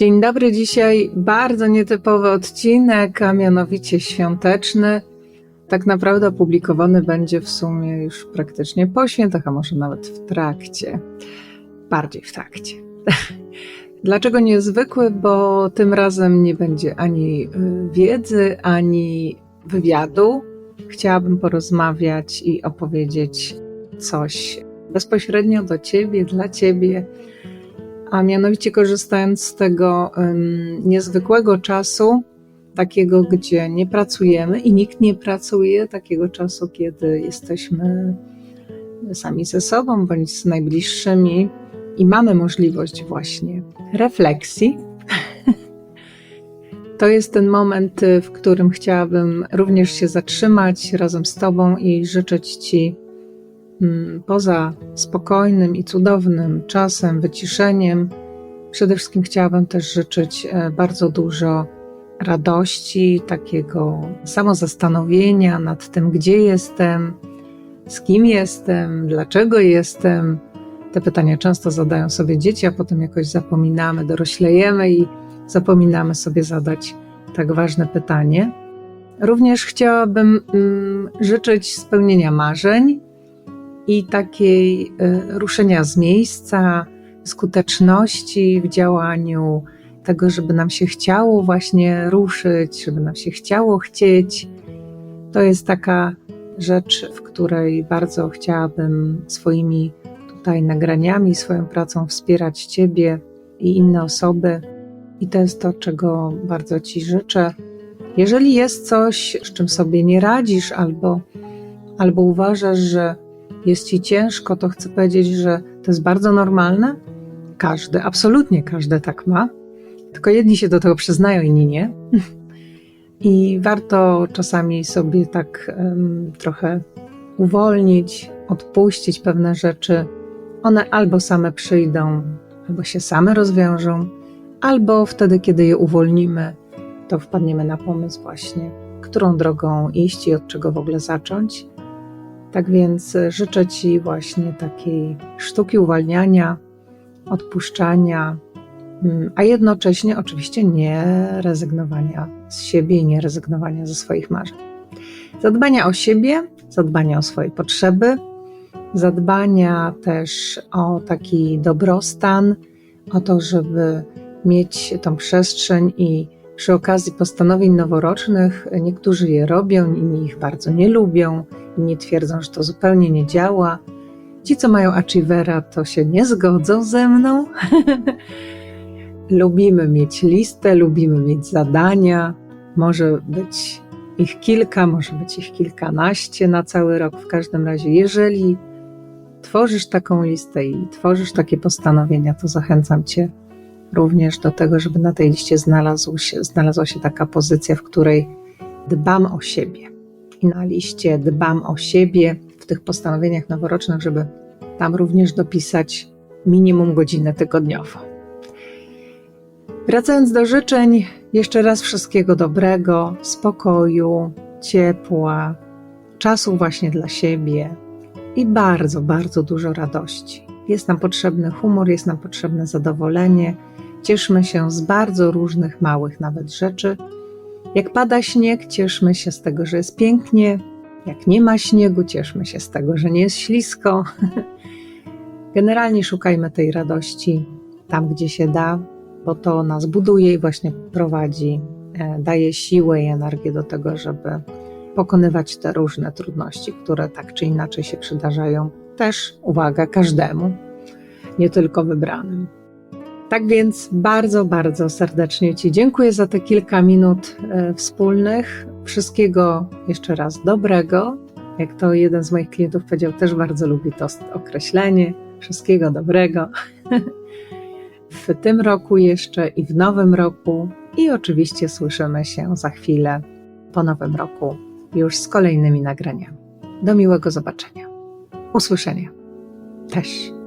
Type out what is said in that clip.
Dzień dobry, dzisiaj bardzo nietypowy odcinek, a mianowicie świąteczny. Tak naprawdę opublikowany będzie w sumie już praktycznie po świętach, a może nawet w trakcie. Bardziej w trakcie. Dlaczego niezwykły? Bo tym razem nie będzie ani y, wiedzy, ani wywiadu. Chciałabym porozmawiać i opowiedzieć coś bezpośrednio do Ciebie, dla Ciebie, a mianowicie korzystając z tego um, niezwykłego czasu, takiego, gdzie nie pracujemy i nikt nie pracuje, takiego czasu, kiedy jesteśmy sami ze sobą bądź z najbliższymi i mamy możliwość właśnie refleksji. To jest ten moment, w którym chciałabym również się zatrzymać razem z Tobą i życzyć Ci poza spokojnym i cudownym czasem, wyciszeniem, przede wszystkim chciałabym też życzyć e, bardzo dużo radości, takiego samozastanowienia nad tym, gdzie jestem, z kim jestem, dlaczego jestem. Te pytania często zadają sobie dzieci, a potem jakoś zapominamy, doroślejemy i zapominamy sobie zadać tak ważne pytanie. Również chciałabym mm, życzyć spełnienia marzeń, i takiej e, ruszenia z miejsca, skuteczności w działaniu, tego, żeby nam się chciało właśnie ruszyć, żeby nam się chciało chcieć. To jest taka rzecz, w której bardzo chciałabym swoimi tutaj nagraniami, swoją pracą wspierać Ciebie i inne osoby. I to jest to, czego bardzo Ci życzę. Jeżeli jest coś, z czym sobie nie radzisz, albo, albo uważasz, że jest ci ciężko, to chcę powiedzieć, że to jest bardzo normalne. Każdy, absolutnie każdy tak ma. Tylko jedni się do tego przyznają, inni nie. I warto czasami sobie tak um, trochę uwolnić, odpuścić pewne rzeczy. One albo same przyjdą, albo się same rozwiążą, albo wtedy, kiedy je uwolnimy, to wpadniemy na pomysł właśnie, którą drogą iść i od czego w ogóle zacząć. Tak więc życzę Ci właśnie takiej sztuki uwalniania, odpuszczania, mm, a jednocześnie oczywiście nie rezygnowania z siebie i nie rezygnowania ze swoich marzeń. Zadbania o siebie, zadbania o swoje potrzeby, zadbania też o taki dobrostan, o to, żeby mieć tą przestrzeń i przy okazji postanowień noworocznych niektórzy je robią, inni ich bardzo nie lubią, inni twierdzą, że to zupełnie nie działa. Ci, co mają achievera, to się nie zgodzą ze mną. lubimy mieć listę, lubimy mieć zadania. Może być ich kilka, może być ich kilkanaście na cały rok. W każdym razie, jeżeli tworzysz taką listę i tworzysz takie postanowienia, to zachęcam Cię również do tego, żeby na tej liście znalazł się, znalazła się taka pozycja, w której dbam o siebie. I na liście dbam o siebie w tych postanowieniach noworocznych, żeby tam również dopisać minimum godzinę tygodniowo. Wracając do życzeń, jeszcze raz wszystkiego dobrego, spokoju, ciepła, czasu właśnie dla siebie i bardzo, bardzo dużo radości. Jest nam potrzebny humor, jest nam potrzebne zadowolenie Cieszmy się z bardzo różnych małych nawet rzeczy. Jak pada śnieg, cieszmy się z tego, że jest pięknie. Jak nie ma śniegu, cieszmy się z tego, że nie jest ślisko. Generalnie szukajmy tej radości tam, gdzie się da, bo to nas buduje i właśnie prowadzi, e, daje siłę i energię do tego, żeby pokonywać te różne trudności, które tak czy inaczej się przydarzają. Też uwaga każdemu, nie tylko wybranym. Tak więc bardzo, bardzo serdecznie Ci dziękuję za te kilka minut e, wspólnych. Wszystkiego jeszcze raz dobrego. Jak to jeden z moich klientów powiedział, też bardzo lubi to określenie. Wszystkiego dobrego. W tym roku jeszcze i w nowym roku. I oczywiście słyszymy się za chwilę po nowym roku już z kolejnymi nagraniami. Do miłego zobaczenia. Usłyszenia. Też.